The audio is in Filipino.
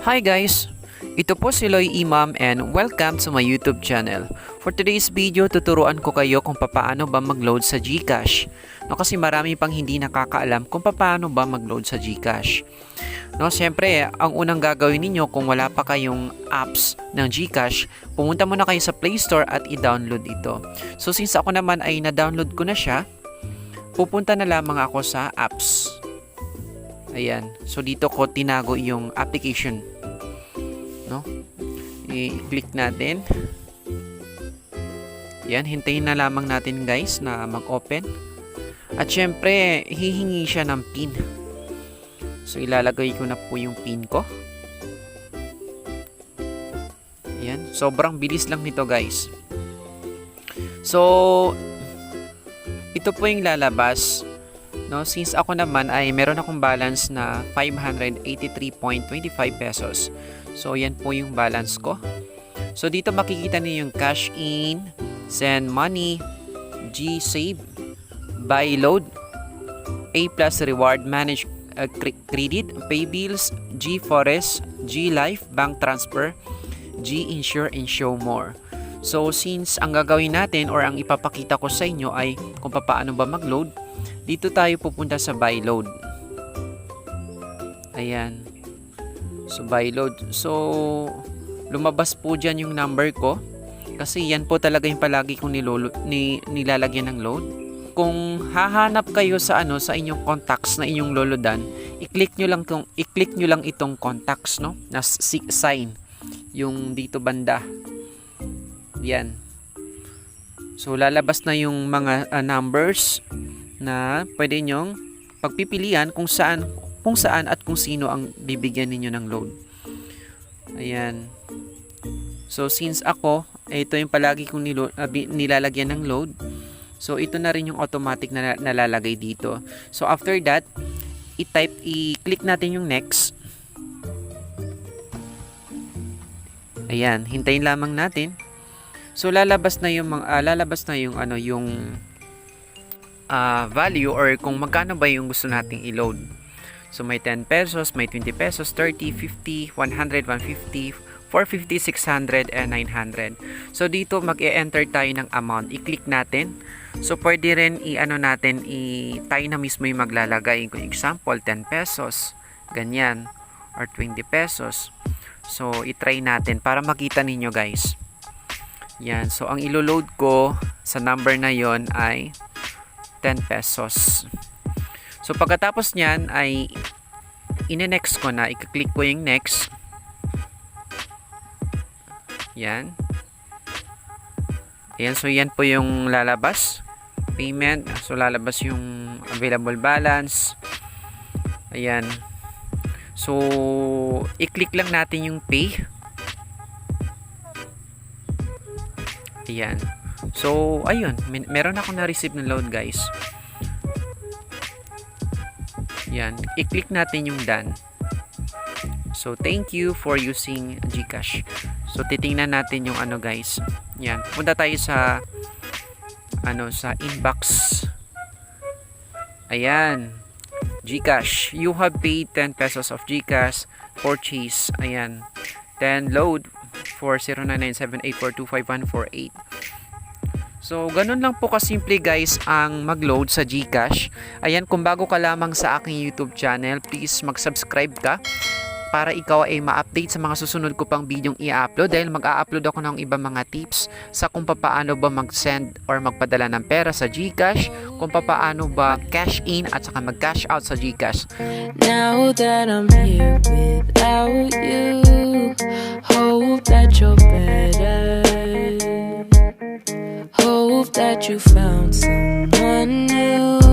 Hi guys! Ito po si Loy Imam and welcome to my YouTube channel. For today's video, tuturuan ko kayo kung paano ba mag-load sa GCash. No, kasi marami pang hindi nakakaalam kung paano ba mag-load sa GCash. No, siyempre, ang unang gagawin ninyo kung wala pa kayong apps ng GCash, pumunta muna kayo sa Play Store at i-download ito. So since ako naman ay na-download ko na siya, pupunta na lamang ako sa apps. Ayan. So dito ko tinago yung application. No? I-click natin. Yan, hintayin na lamang natin guys na mag-open. At syempre, hihingi siya ng pin. So ilalagay ko na po yung pin ko. Ayan, sobrang bilis lang nito guys. So, ito po yung lalabas. No, since ako naman ay meron akong balance na 583.25 pesos. So, yan po yung balance ko. So, dito makikita niyo yung cash in, send money, G-Save, buy load, A plus reward, manage uh, cre- credit, pay bills, G-Forest, G-Life, bank transfer, G-Insure, and show more. So, since ang gagawin natin or ang ipapakita ko sa inyo ay kung paano ba mag-load, dito tayo pupunta sa buy load. Ayan. So, buy load. So, lumabas po dyan yung number ko. Kasi yan po talaga yung palagi kong nilolo, ni, nilalagyan ng load. Kung hahanap kayo sa ano sa inyong contacts na inyong lolodan, i-click nyo lang tong i-click nyo lang itong contacts no na si- sign yung dito banda. Yan. So lalabas na yung mga uh, numbers na pwede nyong pagpipilian kung saan kung saan at kung sino ang bibigyan ninyo ng load. Ayan. So since ako, ito yung palagi kong nilo, uh, nilalagyan ng load. So ito na rin yung automatic na nalalagay dito. So after that, i-type, i-click natin yung next. Ayan, hintayin lamang natin. So lalabas na yung mga ah, lalabas na yung ano yung ah, value or kung magkano ba yung gusto nating i-load. So may 10 pesos, may 20 pesos, 30, 50, 100, 150, 450, 600, and 900. So dito mag-e-enter tayo ng amount. I-click natin. So pwede rin i-ano natin, i tayo na mismo yung maglalagay. Kung example, 10 pesos, ganyan, or 20 pesos. So i-try natin para makita ninyo guys. Yan. So ang ilo-load ko sa number na yon ay 10 pesos. So pagkatapos niyan ay ine-next ko na, i-click ko yung next. Yan. Ayan, so yan po yung lalabas. Payment. So lalabas yung available balance. Ayan. So, i-click lang natin yung pay. Ayan. So, ayun. Mer- meron ako na-receive na load, guys. Yan. I-click natin yung done. So, thank you for using Gcash. So, titingnan natin yung ano, guys. Yan. Punta tayo sa ano, sa inbox. Ayan. Gcash. You have paid 10 pesos of Gcash purchase. Ayan. Then, load for 099784255148. So, ganun lang po kasimple guys ang mag-load sa GCash. Ayan, kung bago ka lamang sa aking YouTube channel, please mag-subscribe ka para ikaw ay ma-update sa mga susunod ko pang videong i-upload dahil mag-a-upload ako ng ibang mga tips sa kung paano ba mag-send or magpadala ng pera sa GCash, kung paano ba cash in at saka mag-cash out sa GCash. Now that I'm here without you, hope that you're better. Hope that you found someone new.